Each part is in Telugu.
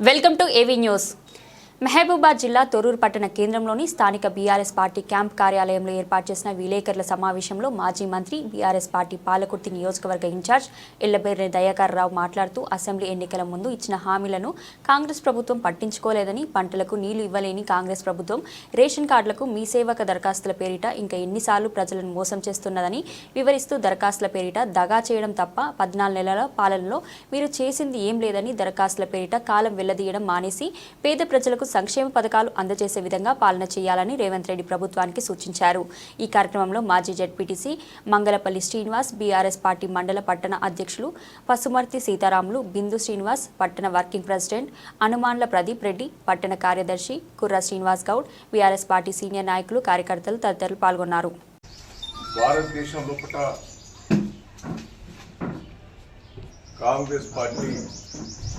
Welcome to AV news Mahabubabad జిల్లా తొర్రూరు పట్టణ కేంద్రంలోని స్థానిక బీఆర్ఎస్ పార్టీ క్యాంప్ కార్యాలయంలో ఏర్పాటు చేసిన విలేకరుల సమావేశంలో మాజీ మంత్రి బీఆర్ఎస్ పార్టీ పాలకుర్తి నియోజకవర్గ ఇన్ఛార్జ్ ఎల్లబెర్రి దయాకర్రావు మాట్లాడుతూ అసెంబ్లీ ఎన్నికల ముందు ఇచ్చిన హామీలను కాంగ్రెస్ ప్రభుత్వం పట్టించుకోలేదని పంటలకు నీళ్ళు ఇవ్వలేని కాంగ్రెస్ ప్రభుత్వం రేషన్ కార్డులకు మీ సేవక దరఖాస్తుల పేరిట ఇంకా ఎన్నిసార్లు ప్రజలను మోసం చేస్తున్నదని వివరిస్తూ దరఖాస్తుల పేరిట దగా చేయడం తప్ప పద్నాలుగు నెలల పాలనలో మీరు చేసింది ఏం లేదని దరఖాస్తుల పేరిట కాలం వెళ్ళదీయడం మానేసి పేద ప్రజలకు సంక్షేమ పథకాలు అందజేసే విధంగా పాలన చేయాలని రేవంత్ రెడ్డి ప్రభుత్వానికి సూచించారు. ఈ కార్యక్రమంలో మాజీ ZPTC Mangalapalli Srinivas BRS party మండల పట్టణ అధ్యక్షులు పసుమర్తి సీతారాములు బిందు శ్రీనివాస్ పట్టణ వర్కింగ్ ప్రెసిడెంట్ అనుమాన్ల ప్రదీప్ రెడ్డి పట్టణ కార్యదర్శి Kurra Srinivas Goud BRS party senior నాయకులు కార్యకర్తలు తదితరులు పాల్గొన్నారు. భారతదేశం లోపల కాంగ్రెస్ పార్టీ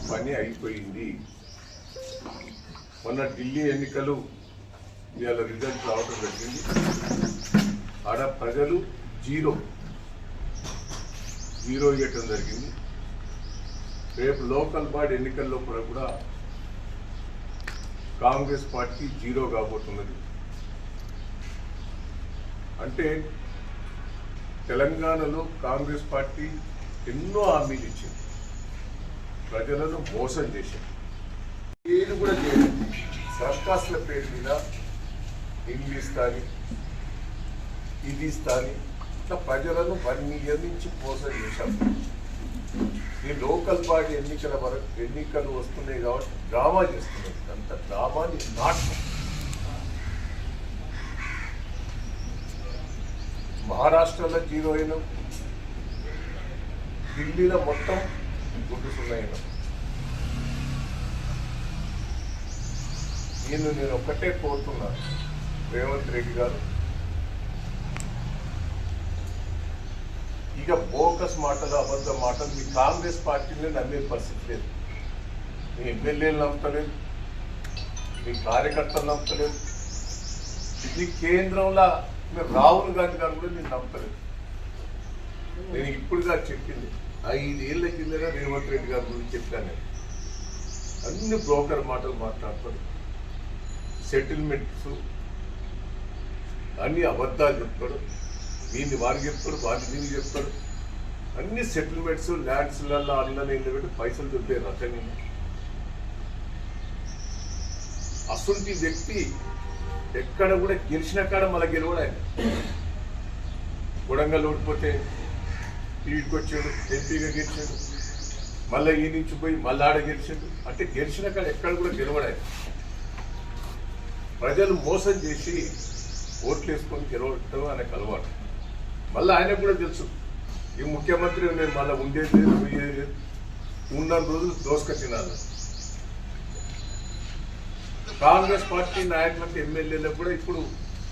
పని అయిపోయింది. మొన్న ఢిల్లీ ఎన్నికలు ఇవాళ రిజల్ట్ రావడం జరిగింది. ఆడ ప్రజలు జీరో. జీరో ఇవ్వటం జరిగింది. రేపు లోకల్ బాడీ ఎన్నికల్లో కూడా కూడా కాంగ్రెస్ పార్టీ జీరో కాబోతున్నది. అంటే తెలంగాణలో కాంగ్రెస్ పార్టీ ఎన్నో హామీలు ఇచ్చింది. ప్రజలను మోసం చేసింది. ఏది కూడా చేయలేదు. దరఖాస్తుల పేరు మీద ఇంగ్లీష్ కానీ ఇది కానీ ఇట్లా ప్రజలను వన్ ఇయర్ నుంచి మోసం చేశాం ఈ లోకల్ బాడీ ఎన్నికల వరకు ఎన్నికలు వస్తున్నాయి కాబట్టి డ్రామా చేస్తున్నాయి అంత డ్రామాని నాటకం. మహారాష్ట్రలో జీరో అయిన ఢిల్లీలో మొత్తం గుడ్డు సున్నైన నేను నేను ఒక్కటే కోరుతున్నాను. రేవంత్ రెడ్డి గారు. ఇక బోకస్ మాటలు అబద్ధ మాటలు మీ కాంగ్రెస్ పార్టీని నమ్మే పరిస్థితి లేదు. మీ ఎమ్మెల్యేలు నమ్మలేదు మీ కార్యకర్తలు నమ్మలేదు ఇది కేంద్రంలో మీరు రాహుల్ గాంధీ గారు కూడా నేను నమ్మలేదు నేను ఇప్పుడుగా చెప్పింది. ఐదేళ్ళ కిందగా రేవంత్ రెడ్డి గారి గురించి చెప్పాను అన్ని బ్రోకర్ మాటలు మాట్లాడుతున్నాను సెటిల్మెంట్స్ అన్ని అబద్ధాలు చెప్తాడు. దీన్ని వారికి చెప్తాడు వారి దీనికి చెప్తాడు అన్ని సెటిల్మెంట్స్ ల్యాండ్స్లలో అన్న పెట్టి పైసలు దొబ్బే రచన అసలు వ్యక్తి ఎక్కడ కూడా గెలిచిన కాడ మళ్ళీ గెలవడు ఆయన కొడంగల్ ఓడిపోతే టీవీకి వచ్చాడు ఎంపీగా గెలిచాడు. మళ్ళీ ఈ నుంచి పోయి మళ్ళీ ఆడ గెలిచాడు. అంటే గెలిచిన కాడ ఎక్కడ కూడా గెలవడు ఆయన ప్రజలు మోసం చేసి ఓట్లు వేసుకొని గెలవటం ఆయనకు అలవాటు. మళ్ళీ ఆయనకు కూడా తెలుసు. ఈ ముఖ్యమంత్రి నేను మళ్ళీ ఉండేది లేదు పోయేది లేదు. ఉన్న రోజులు దోసక తినాలి. కాంగ్రెస్ పార్టీ నాయకులకు ఎమ్మెల్యేలకు కూడా ఇప్పుడు